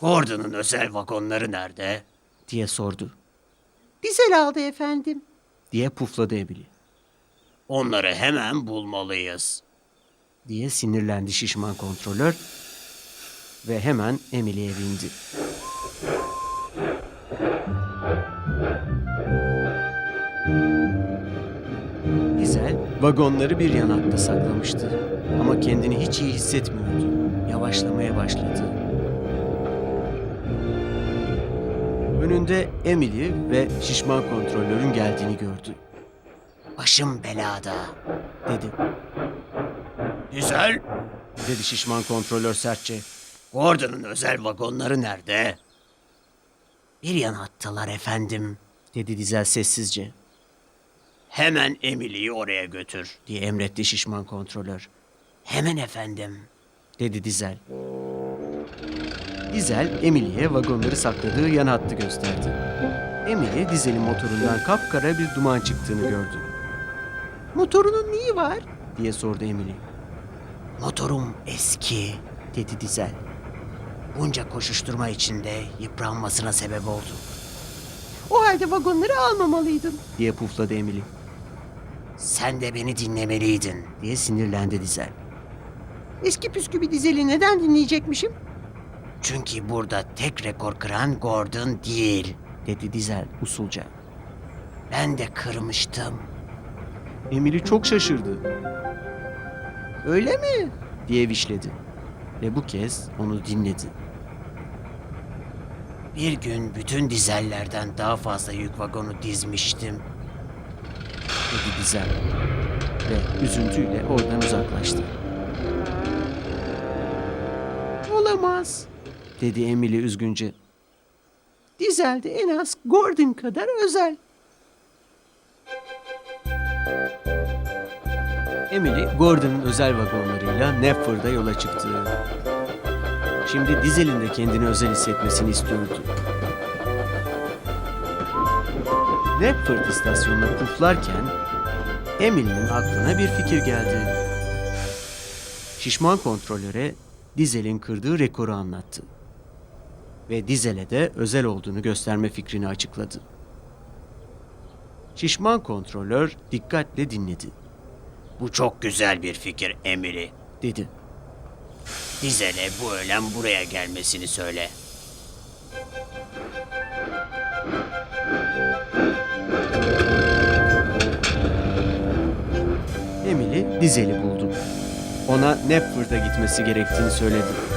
Gordon'un özel vagonları nerede? diye sordu. Dizel aldı efendim. Diye pufladı Emily. Onları hemen bulmalıyız. Diye sinirlendi şişman kontrolör ve hemen Emily'e bindi. Dizel vagonları bir yanakta saklamıştı ama kendini hiç iyi hissetmiyordu. Yavaşlamaya başladı. Önünde Emily ve şişman kontrolörün geldiğini gördü. Başım belada. Dedi. Güzel. Dedi şişman kontrolör sertçe. Gordon'un özel vagonları nerede? Bir yana attılar efendim. Dedi Dizel sessizce. Hemen Emily'yi oraya götür. Diye emretti şişman kontrolör. Hemen efendim. Dedi Dizel. Dizel Emily'e vagonları sakladığı yan hattı gösterdi. Emily Dizel'in motorundan kapkara bir duman çıktığını gördü. Motorunun neyi var? Diye sordu Emily. Motorum eski. Dedi Dizel. Bunca koşuşturma içinde yıpranmasına sebep oldu. O halde vagonları almamalıydın. Diye pufladı Emily. Sen de beni dinlemeliydin. Diye sinirlendi Dizel. Eski püskü bir dizeli neden dinleyecekmişim? Çünkü burada tek rekor kıran Gordon değil. Dedi Dizel usulca. Ben de kırmıştım. Emily çok şaşırdı. Öyle mi? Diye vişledi. Ve bu kez onu dinledi. Bir gün bütün dizellerden daha fazla yük vagonu dizmiştim. Dedi Dizel. Ve üzüntüyle oradan uzaklaştı. Olamaz. Dedi Emily üzgünce. Dizelde en az Gordon kadar özel. Emily, Gordon'un özel vagonlarıyla Knapford'a yola çıktı. Şimdi Dizel'in de kendini özel hissetmesini istiyordu. Knapford istasyonuna puflarken Emily'nin aklına bir fikir geldi. Şişman kontrolöre Dizel'in kırdığı rekoru anlattı. Ve Dizel'e de özel olduğunu gösterme fikrini açıkladı. Şişman kontrolör dikkatle dinledi. Bu çok güzel bir fikir Emily. dedi. Dizel'e bu öğlen buraya gelmesini söyle. Emily Dizel'i buldu. Ona Knapford'a gitmesi gerektiğini söyledi.